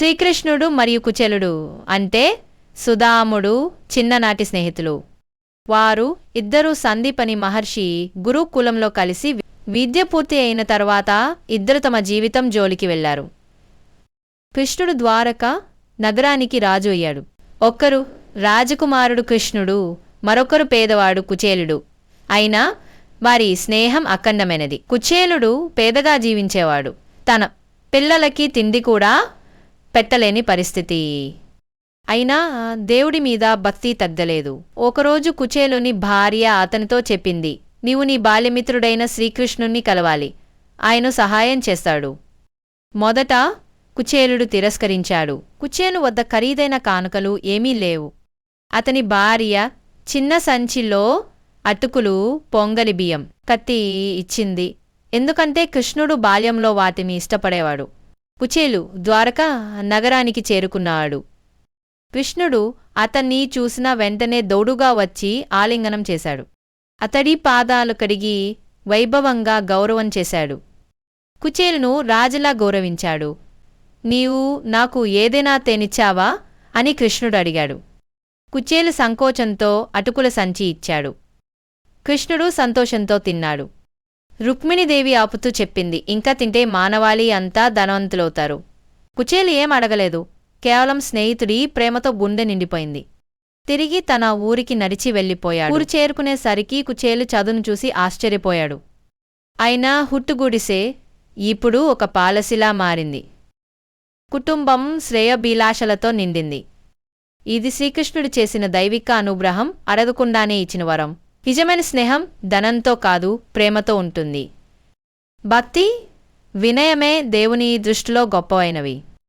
శ్రీకృష్ణుడు మరియు కుచేలుడు. అంటే సుధాముడు చిన్ననాటి స్నేహితులు. వారు ఇద్దరూ సందీపని మహర్షి గురుకులంలో కలిసి విద్య పూర్తి అయిన తర్వాత ఇద్దరు తమ జీవితం జోలికి వెళ్ళారు కృష్ణుడు ద్వారక నగరానికి రాజు అయ్యాడు. ఒక్కరు రాజకుమారుడు కృష్ణుడు మరొకరు పేదవాడు కుచేలుడు. అయినా వారి స్నేహం అఖండమైనది. కుచేలుడు పేదగా జీవించేవాడు. తన పిల్లలకి తిండి కూడా పెట్టలేని పరిస్థితి. అయినా దేవుడి మీద భక్తి తగ్గలేదు. ఒకరోజు కుచేలుని భార్య అతనితో చెప్పింది నీవు నీ బాల్యమిత్రుడైన శ్రీకృష్ణుణ్ణి కలవాలి. ఆయన సహాయం చేస్తాడు. మొదట కుచేలుడు తిరస్కరించాడు. కుచేలు వద్ద ఖరీదైన కానుకలు ఏమీ లేవు. అతని భార్య చిన్న సంచిలో అటుకులు పొంగలి బియ్యం కత్తి ఇచ్చింది. ఎందుకంటే కృష్ణుడు బాల్యంలో వాటిని ఇష్టపడేవాడు. కుచేలు ద్వారక నగరానికి చేరుకున్నాడు. కృష్ణుడు అతన్ని చూసిన వెంటనే దౌడుగా వచ్చి ఆలింగనం చేశాడు. అతడి పాదాలు కడిగి వైభవంగా గౌరవం చేశాడు. కుచేలును రాజులా గౌరవించాడు. నీవు నాకు ఏదైనా తేనిచ్చావా? అని కృష్ణుడు అడిగాడు. కుచేలు సంకోచంతో అటుకుల సంచి ఇచ్చాడు. కృష్ణుడు సంతోషంతో తిన్నాడు. రుక్మిణీదేవి ఆపుతూ చెప్పింది. ఇంకా తింటే మానవాళి అంతా ధనవంతులవుతారు. కుచేలు ఏం అడగలేదు. కేవలం స్నేహితుడి ప్రేమతో గుండె నిండిపోయింది. తిరిగి తన ఊరికి నడిచి వెళ్ళిపోయాడు. ఊరు చేరుకునేసరికి కుచేలు చదును చూసి ఆశ్చర్యపోయాడు. అయినా హుట్టుగుడిసే ఇప్పుడు ఒక పాలసిలా మారింది. కుటుంబం శ్రేయభిలాషలతో నిండింది. ఇది శ్రీకృష్ణుడు చేసిన దైవిక అనుగ్రహం అడగకుండానే ఇచ్చిన వరం. నిజమైన స్నేహం ధనంతో కాదు ప్రేమతో ఉంటుంది. భక్తి వినయమే దేవుని దృష్టిలో గొప్పవైనవి